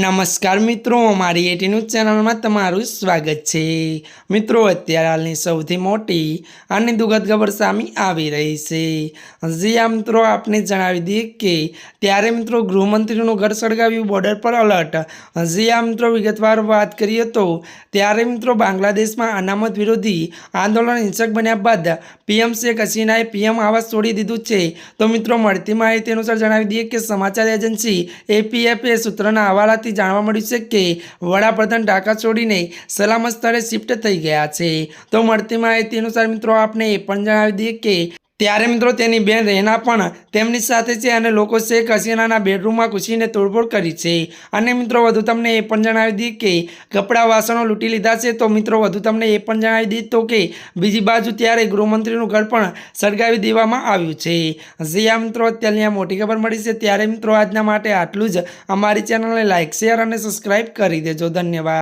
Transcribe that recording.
નમસ્કાર મિત્રો મારી એટી ન્યૂઝ ચેનલમાં તમારું સ્વાગત છે. મિત્રો, અત્યારે હાલની સૌથી મોટી અને દુઃખદ ખબર સામે આવી રહી છે. જી આ મિત્રો, આપને જણાવી દઈએ કે ત્યારે મિત્રો ગૃહમંત્રીનું ઘર સળગાવ્યું બોર્ડર પર અલર્ટ જી આ મિત્રો, વિગતવાર વાત કરીએ તો ત્યારે મિત્રો બાંગ્લાદેશમાં અનામત વિરોધી આંદોલન હિંસક બન્યા બાદ પીએમ શેખ હસીનાએ પીએમ આવાસ છોડી દીધું છે. તો મિત્રો, મળતી માહિતી અનુસાર જણાવી દઈએ કે સમાચાર એજન્સી એપીએફએ સૂત્રના હવાલાથી જાણવા મળ્યું છે કે વડાપ્રધાન ઢાકા છોડીને સલામત સ્થળે શિફ્ટ થઈ ગયા છે. તો મળતી માહિતી અનુસાર મિત્રો, આપને એ પણ જણાવી દઈએ કે ત્યારે મિત્રો તેની બેન રહેના પણ તેમની સાથે છે અને લોકો શેખ હસીનાના બેડરૂમમાં ઘૂસીને તોડફોડ કરી છે. અને મિત્રો વધુ તમને એ પણ જણાવી દી કે કપડાં વાસણો લૂંટી લીધા છે તો મિત્રો વધુ તમને એ પણ જણાવી દી તો કે બીજી બાજુ ત્યારે ગૃહમંત્રીનું ઘર પણ સળગાવી દેવામાં આવ્યું છે. જ્યાં મિત્રો, અત્યારની આ મોટી ખબર મળી છે. ત્યારે મિત્રો આજના માટે આટલું જ. અમારી ચેનલને લાઇક શેર અને સબસ્ક્રાઈબ કરી દેજો. ધન્યવાદ.